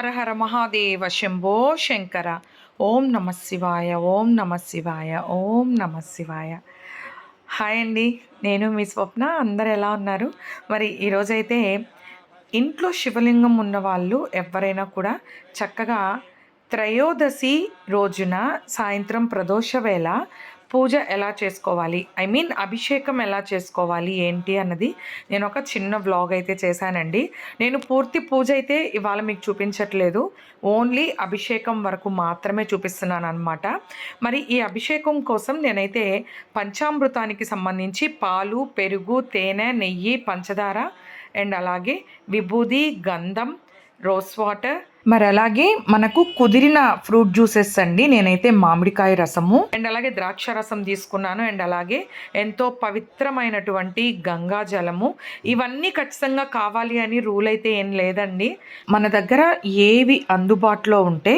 హరహర మహాదేవ శంభో శంకర. ఓం నమ శివాయ ఓం నమ శివాయ ఓం నమ శివాయ. హాయ్ అండి నేను మీ స్వప్న. అందరు ఎలా ఉన్నారు? మరి ఈరోజైతే ఇంట్లో శివలింగం ఉన్న వాళ్ళు ఎవరైనా కూడా చక్కగా త్రయోదశి రోజున సాయంత్రం ప్రదోష వేళ పూజ ఎలా చేసుకోవాలి? ఐ మీన్ అభిషేకం ఎలా చేసుకోవాలి? ఏంటి అన్నది నేను ఒక చిన్న వ్లాగ్ అయితే చేశానండి. నేను పూర్తి పూజ అయితే ఇవాళ మీకు చూపించట్లేదు. ఓన్లీ అభిషేకం వరకు మాత్రమే చూపిస్తున్నాను అనమాట మరి ఈ అభిషేకం కోసం నేనైతే పంచామృతానికి సంబంధించి పాలు పెరుగు తేనె నెయ్యి పంచదార అండ్ అలాగే విభూది గంధం రోస్ వాటర్ మరి అలాగే మనకు కుదిరిన ఫ్రూట్ జ్యూసెస్ అండి. నేనైతే మామిడికాయ రసము అండ్ అలాగే ద్రాక్ష రసం తీసుకున్నాను అండ్ అలాగే ఎంతో పవిత్రమైనటువంటి గంగా జలము. ఇవన్నీ ఖచ్చితంగా కావాలి అని రూల్ అయితే ఏం లేదండి. మన దగ్గర ఏవి అందుబాటులో ఉంటే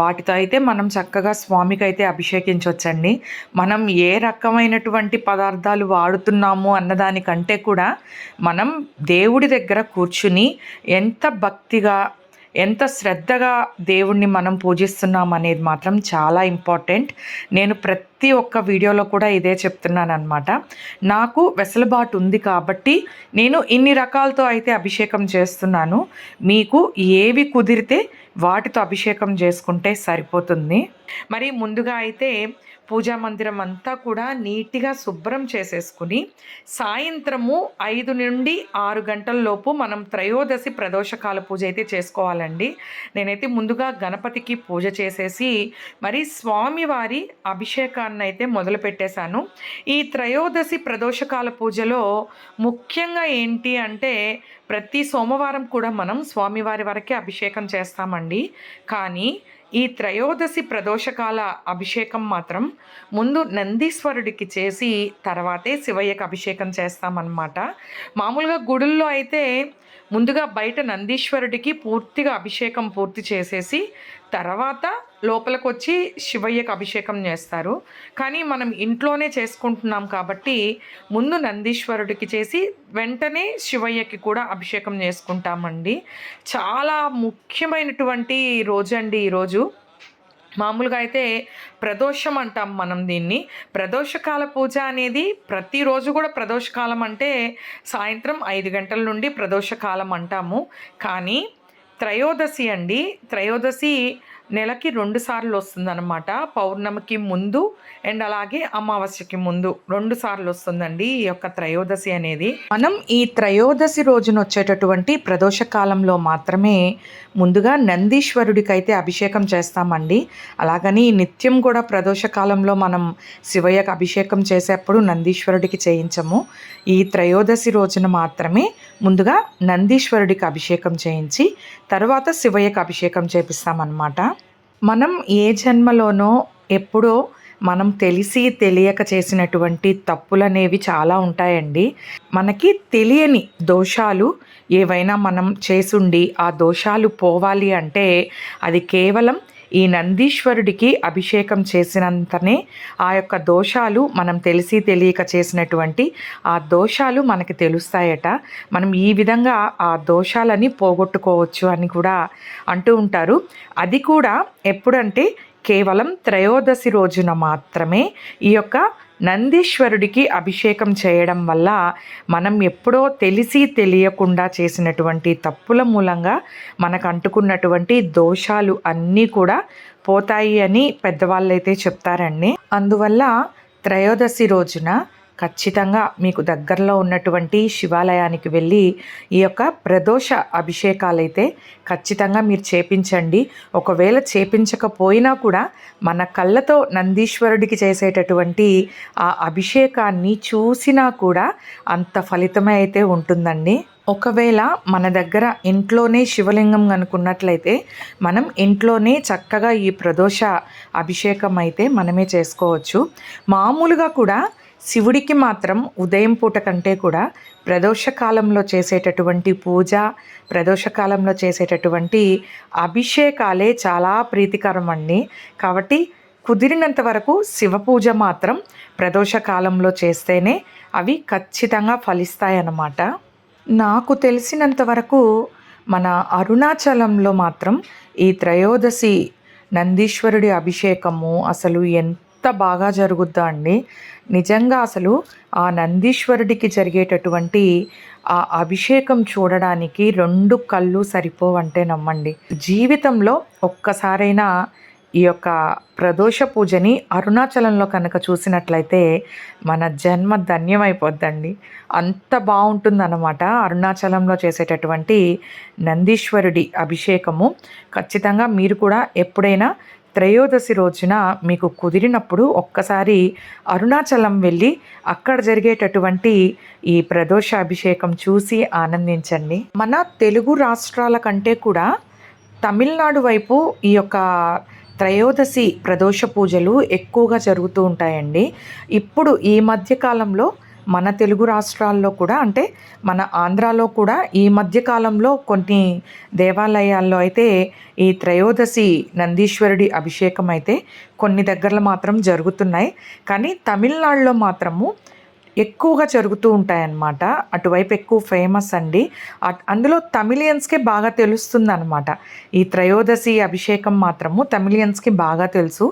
వాటితో అయితే మనం చక్కగా స్వామికి అయితే అభిషేకించవచ్చండి మనం ఏ రకమైనటువంటి పదార్థాలు వాడుతున్నాము అన్నదానికంటే కూడా మనం దేవుడి దగ్గర కూర్చుని ఎంత భక్తిగా ఎంత శ్రద్ధగా దేవుణ్ణి మనం పూజిస్తున్నాం అనేది మాత్రం చాలా ఇంపార్టెంట్. నేను ప్రతి ప్రతి ఒక్క వీడియోలో కూడా ఇదే చెప్తున్నాను అనమాట నాకు వెసులుబాటు ఉంది కాబట్టి నేను ఇన్ని రకాలతో అయితే అభిషేకం చేస్తున్నాను. మీకు ఏవి కుదిరితే వాటితో అభిషేకం చేసుకుంటే సరిపోతుంది. మరి ముందుగా అయితే పూజా మందిరం అంతా కూడా నీట్గా శుభ్రం చేసేసుకుని సాయంత్రము ఐదు నుండి ఆరు గంటల లోపు మనం త్రయోదశి ప్రదోషకాల పూజ అయితే చేసుకోవాలండి. నేనైతే ముందుగా గణపతికి పూజ చేసేసి మరి స్వామివారి అభిషేకాన్ని అయితే మొదలు పెట్టేశాను. ఈ త్రయోదశి ప్రదోషకాల పూజలో ముఖ్యంగా ఏంటి అంటే ప్రతి సోమవారం కూడా మనం స్వామివారి వరకే అభిషేకం చేస్తామండి. కానీ ఈ త్రయోదశి ప్రదోషకాల అభిషేకం మాత్రం ముందు నందీశ్వరుడికి చేసి తర్వాతే శివయ్యకి అభిషేకం చేస్తామన్నమాట. మామూలుగా గుడుల్లో అయితే ముందుగా బయట నందీశ్వరుడికి పూర్తిగా అభిషేకం పూర్తి చేసేసి తర్వాత లోపలికి వచ్చి శివయ్యకు అభిషేకం చేస్తారు. కానీ మనం ఇంట్లోనే చేసుకుంటున్నాం కాబట్టి ముందు నందీశ్వరుడికి చేసి వెంటనే శివయ్యకి కూడా అభిషేకం చేసుకుంటామండి. చాలా ముఖ్యమైనటువంటి రోజు అండి ఈరోజు మామూలుగా అయితే ప్రదోషం అంటాం మనం దీన్ని. ప్రదోషకాల పూజ అనేది ప్రతిరోజు కూడా ప్రదోషకాలం అంటే సాయంత్రం ఐదు గంటల నుండి ప్రదోషకాలం అంటాము. కానీ త్రయోదశి అండి. త్రయోదశి నెలకి రెండు సార్లు వస్తుందన్నమాట. పౌర్ణమికి ముందు అండ్ అలాగే అమావాస్యకి ముందు రెండు సార్లు వస్తుందండి ఈ యొక్క త్రయోదశి అనేది. మనం ఈ త్రయోదశి రోజున వచ్చేటటువంటి ప్రదోష కాలంలో మాత్రమే ముందుగా నందీశ్వరుడికి అయితే అభిషేకం చేస్తామండి. అలాగని నిత్యం కూడా ప్రదోష కాలంలో మనం శివయ్యకు అభిషేకం చేసేప్పుడు నందీశ్వరుడికి చేయించము. ఈ త్రయోదశి రోజున మాత్రమే ముందుగా నందీశ్వరుడికి అభిషేకం చేయించి తర్వాత శివయ్యకు అభిషేకం చేపిస్తామన్నమాట. మనం ఏ జన్మలోనో ఎప్పుడో మనం తెలిసి తెలియక చేసినటువంటి తప్పులనేవి చాలా ఉంటాయండి. మనకి తెలియని దోషాలు ఏవైనా మనం చేసుండి ఆ దోషాలు పోవాలి అంటే అది కేవలం ఈ నందీశ్వరుడికి అభిషేకం చేసినంతనే ఆ యొక్క దోషాలు మనం తెలిసి తెలియక చేసినటువంటి ఆ దోషాలు మనకి తెలుస్తాయట. మనం ఈ విధంగా ఆ దోషాలని పోగొట్టుకోవచ్చు అని కూడా అంటూ ఉంటారు. అది కూడా ఎప్పుడంటే కేవలం త్రయోదశి రోజున మాత్రమే ఈ యొక్క నందీశ్వరుడికి అభిషేకం చేయడం వల్ల మనం ఎప్పుడో తెలిసి తెలియకుండా చేసినటువంటి తప్పుల మూలంగా మనకు అంటుకున్నటువంటి దోషాలు అన్నీ కూడా పోతాయి అని పెద్దవాళ్ళైతే చెప్తారండి. అందువల్ల త్రయోదశి రోజున ఖచ్చితంగా మీకు దగ్గరలో ఉన్నటువంటి శివాలయానికి వెళ్ళి ఈ యొక్క ప్రదోష అభిషేకాలైతే ఖచ్చితంగా మీరు చేపించండి. ఒకవేళ చేపించకపోయినా కూడా మన కళ్ళతో నందీశ్వరుడికి చేసేటటువంటి ఆ అభిషేకాన్ని చూసినా కూడా అంత ఫలితమే అయితే ఉంటుందండి. ఒకవేళ మన దగ్గర ఇంట్లోనే శివలింగం కనుకున్నట్లయితే మనం ఇంట్లోనే చక్కగా ఈ ప్రదోష అభిషేకం అయితే మనమే చేసుకోవచ్చు. మామూలుగా కూడా శివుడికి మాత్రం ఉదయం పూట కంటే కూడా ప్రదోషకాలంలో చేసేటటువంటి పూజ ప్రదోషకాలంలో చేసేటటువంటి అభిషేకాలే చాలా ప్రీతికరం అండి. కాబట్టి కుదిరినంత వరకు శివ పూజ మాత్రం ప్రదోషకాలంలో చేస్తేనే అవి ఖచ్చితంగా ఫలిస్తాయన్నమాట. నాకు తెలిసినంత వరకు మన అరుణాచలంలో మాత్రం ఈ త్రయోదశి నందీశ్వరుడి అభిషేకము అసలు ఎంత బాగా జరుగుద్దా అండి? నిజంగా అసలు ఆ నందీశ్వరుడికి జరిగేటటువంటి ఆ అభిషేకం చూడడానికి రెండు కళ్ళు సరిపోవంటే నమ్మండి. జీవితంలో ఒక్కసారైనా ఈ యొక్క ప్రదోష పూజని అరుణాచలంలో కనుక చూసినట్లయితే మన జన్మ ధన్యమైపోద్దండి. అంత బాగుంటుందన్నమాట అరుణాచలంలో చేసేటటువంటి నందీశ్వరుడి అభిషేకము. ఖచ్చితంగా మీరు కూడా ఎప్పుడైనా త్రయోదశి రోజున మీకు కుదిరినప్పుడు ఒక్కసారి అరుణాచలం వెళ్ళి అక్కడ జరిగేటటువంటి ఈ ప్రదోష అభిషేకం చూసి ఆనందించండి. మన తెలుగు రాష్ట్రాల కంటే కూడా తమిళనాడు వైపు ఈ యొక్క త్రయోదశి ప్రదోష పూజలు ఎక్కువగా జరుగుతూ ఉంటాయండి. ఇప్పుడు ఈ మధ్యకాలంలో మన తెలుగు రాష్ట్రాల్లో కూడా అంటే మన ఆంధ్రాలో కూడా ఈ మధ్యకాలంలో కొన్ని దేవాలయాల్లో అయితే ఈ త్రయోదశి నందీశ్వరుడి అభిషేకం అయితే కొన్ని దగ్గరలో మాత్రం జరుగుతున్నాయి. కానీ తమిళనాడులో మాత్రము ఎక్కువగా జరుగుతూ ఉంటాయన్నమాట. అటువైపు ఎక్కువ ఫేమస్ అండి. అందులో తమిళియన్స్కే బాగా తెలుస్తుంది అనమాట ఈ త్రయోదశి అభిషేకం మాత్రము తమిళియన్స్కి బాగా తెలుసు.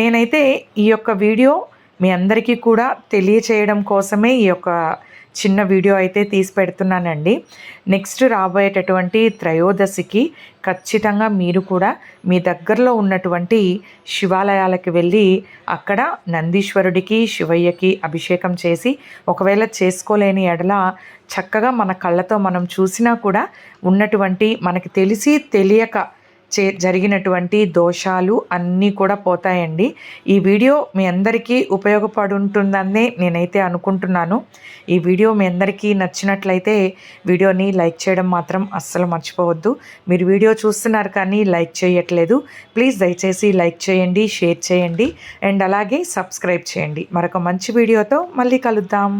నేనైతే ఈ యొక్క వీడియో మీ అందరికీ కూడా తెలియచేయడం కోసమే ఈ యొక్క చిన్న వీడియో అయితే తీసి పెడుతున్నానండి. నెక్స్ట్ రాబోయేటటువంటి త్రయోదశికి ఖచ్చితంగా మీరు కూడా మీ దగ్గరలో ఉన్నటువంటి శివాలయాలకు వెళ్ళి అక్కడ నందీశ్వరుడికి శివయ్యకి అభిషేకం చేసి ఒకవేళ చేసుకోలేని ఎడల చక్కగా మన కళ్ళతో మనం చూసినా కూడా ఉన్నటువంటి మనకి తెలిసి తెలియక చే జరిగినటువంటి దోషాలు అన్నీ కూడా పోతాయండి. ఈ వీడియో మీ అందరికీ ఉపయోగపడుంటుందని నేనైతే అనుకుంటున్నాను. ఈ వీడియో మీ అందరికీ నచ్చినట్లయితే వీడియోని లైక్ చేయడం మాత్రం అస్సలు మర్చిపోవద్దు. మీరు వీడియో చూస్తున్నారు కానీ లైక్ చేయట్లేదు. ప్లీజ్ దయచేసి లైక్ చేయండి షేర్ చేయండి. అండ్ అలాగే సబ్స్క్రైబ్ చేయండి. మరొక మంచి వీడియోతో మళ్ళీ కలుద్దాం.